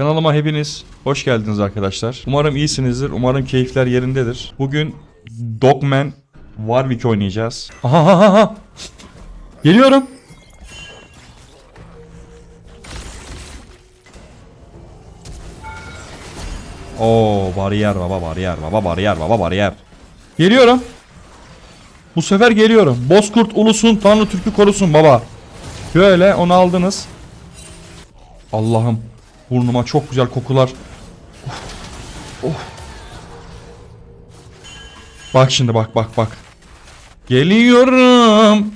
Kanalıma hepiniz hoş geldiniz arkadaşlar. Umarım iyisinizdir. Umarım keyifler yerindedir. Bugün Dogman Warwick oynayacağız. Aha, aha, aha. Geliyorum. Oo bariyer baba bariyer baba bariyer baba bariyer. Geliyorum. Bu sefer geliyorum. Bozkurt ulusun Tanrı Türk'ü korusun baba. Şöyle onu aldınız. Allah'ım burnuma çok güzel kokular. Of. Of. Bak şimdi bak bak bak. Geliyorum.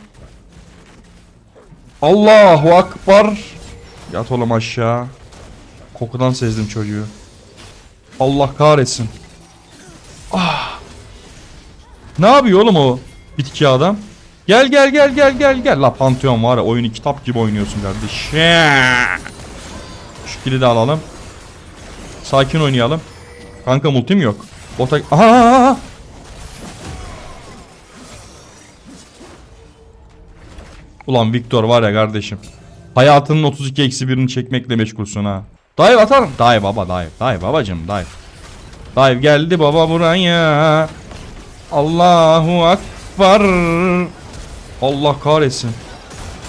Allahu Akbar. Yat oğlum aşağı. Kokudan sezdim çocuğu. Allah kahretsin. Ah. Ne yapıyor oğlum o bitki adam? Gel gel gel gel gel gel. La Pantheon var ya oyunu kitap gibi oynuyorsun kardeşim. Şu kili de alalım. Sakin oynayalım. Kanka multim yok. Bota... Aha. Ulan Victor var ya kardeşim. Hayatının 32 eksi birini çekmekle meşgulsün ha. Dive atarım. Dive baba dive. Dive babacım dive. Dive geldi baba buraya. Allahu Akbar. Allah kahretsin.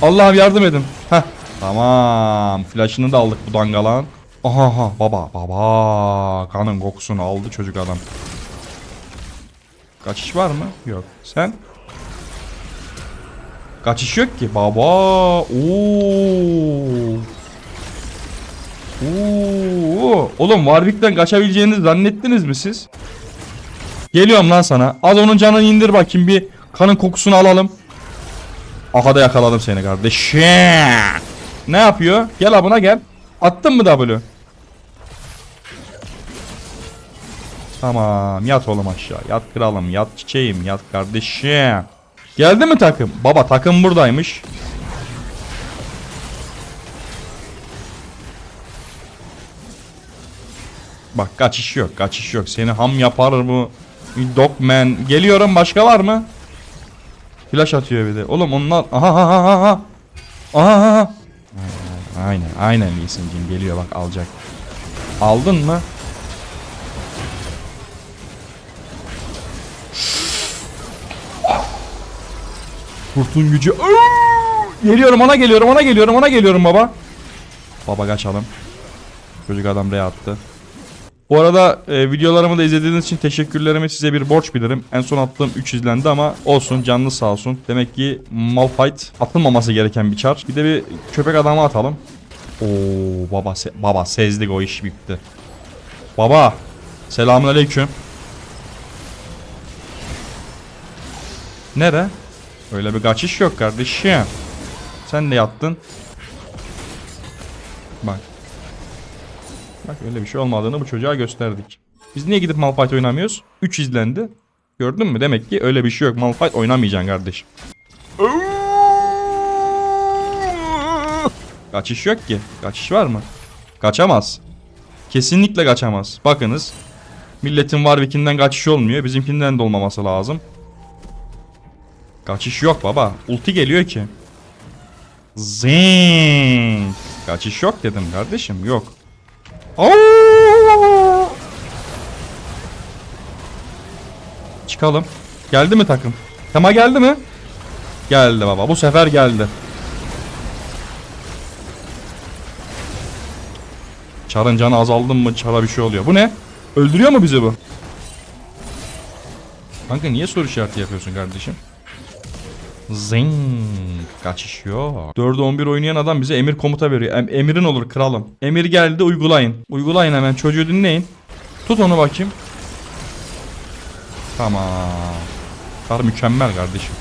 Allah'ım yardım edin. Heh. Tamam. Flash'ını da aldık bu dangalan. Aha aha baba baba. Kanın kokusunu aldı çocuk adam. Kaçış var mı? Yok. Sen? Kaçış yok ki. Baba. Oo. Oo. Oğlum Warwick'ten kaçabileceğinizi zannettiniz mi siz? Geliyorum lan sana. Al onun canını indir bakayım bir kanın kokusunu alalım. Aha da yakaladım seni kardeşim. Ne yapıyor? Gel abuna gel. Attın mı W? Tamam yat oğlum aşağı. Yat kralım yat çiçeğim yat kardeşim. Geldi mi takım? Baba takım buradaymış. Bak kaçış yok kaçış yok. Seni ham yapar bu. Dogman. Geliyorum başka var mı? Flash atıyor bir de. Oğlum onlar... Aha aha aha aha. Aha. Aynen aynen Lee'sincim geliyor bak alacak. Aldın mı? Kurtun gücü. Geliyorum ona geliyorum ona geliyorum ona geliyorum baba. Baba kaçalım. Çocuk adam re attı. Bu arada e, videolarımı da izlediğiniz için teşekkürlerimi size bir borç bilirim. En son attığım 3 izlendi ama olsun canlı sağ olsun. Demek ki Malphite atılmaması gereken bir çar. Bir de bir köpek adamı atalım. Oo baba se- baba sezdik o iş bitti. Baba selamünaleyküm. Nere? Öyle bir kaçış yok kardeşim. Sen de yattın. Bak. Bak öyle bir şey olmadığını bu çocuğa gösterdik. Biz niye gidip Malphite oynamıyoruz? 3 izlendi. Gördün mü? Demek ki öyle bir şey yok. Malphite oynamayacaksın kardeşim. Kaçış yok ki. Kaçış var mı? Kaçamaz. Kesinlikle kaçamaz. Bakınız. Milletin Warwick'inden kaçış olmuyor. Bizimkinden de olmaması lazım. Kaçış yok baba. Ulti geliyor ki. Zing. Kaçış yok dedim kardeşim. Yok. Aa! Çıkalım. Geldi mi takım? Tema geldi mi? Geldi baba. Bu sefer geldi. Çarın canı azaldı mı çara bir şey oluyor. Bu ne? Öldürüyor mu bizi bu? Kanka niye soru işareti yapıyorsun kardeşim? Zing. Kaçış yok. 4'e 11 oynayan adam bize emir komuta veriyor. Em- emirin olur kralım. Emir geldi uygulayın. Uygulayın hemen çocuğu dinleyin. Tut onu bakayım. Tamam. Kar mükemmel kardeşim.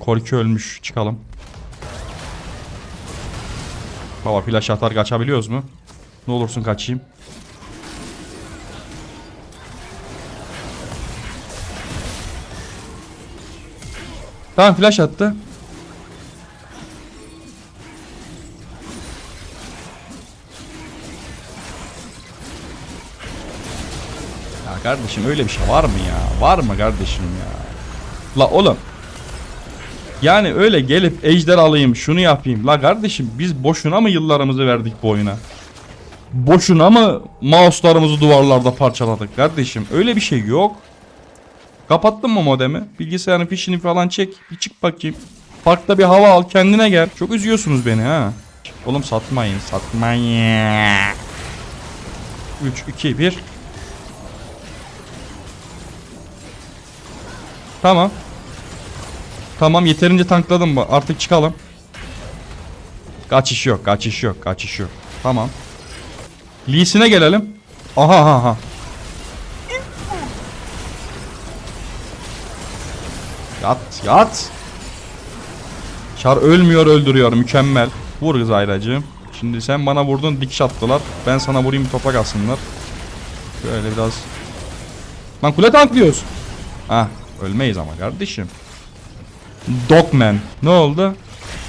Korki ölmüş. Çıkalım. Baba flash atar kaçabiliyoruz mu? Ne olursun kaçayım. Tamam flash attı. Ya kardeşim öyle bir şey var mı ya? Var mı kardeşim ya? La oğlum. Yani öyle gelip ejder alayım şunu yapayım. La kardeşim biz boşuna mı yıllarımızı verdik bu oyuna? Boşuna mı mouse'larımızı duvarlarda parçaladık kardeşim? Öyle bir şey yok. Kapattın mı modemi? Bilgisayarın fişini falan çek. Bir çık bakayım. Parkta bir hava al kendine gel. Çok üzüyorsunuz beni ha. Oğlum satmayın satmayın. 3, 2, 1. Tamam. Tamam yeterince tankladım mı? Artık çıkalım. Kaçış yok, kaçış yok, kaçış yok. Tamam. Lee'sine gelelim. Aha aha aha. Yat yat. Çar ölmüyor öldürüyor mükemmel. Vur kız ayracığım. Şimdi sen bana vurdun dikiş attılar. Ben sana vurayım toprak alsınlar. Şöyle biraz. Lan kule tanklıyoruz. Ha ölmeyiz ama kardeşim. Dogman. Ne oldu?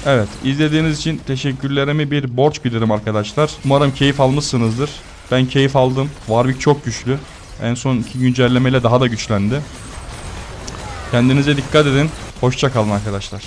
Evet izlediğiniz için teşekkürlerimi bir borç bilirim arkadaşlar. Umarım keyif almışsınızdır. Ben keyif aldım. Warwick çok güçlü. En son iki güncellemeyle daha da güçlendi. Kendinize dikkat edin. Hoşça kalın arkadaşlar.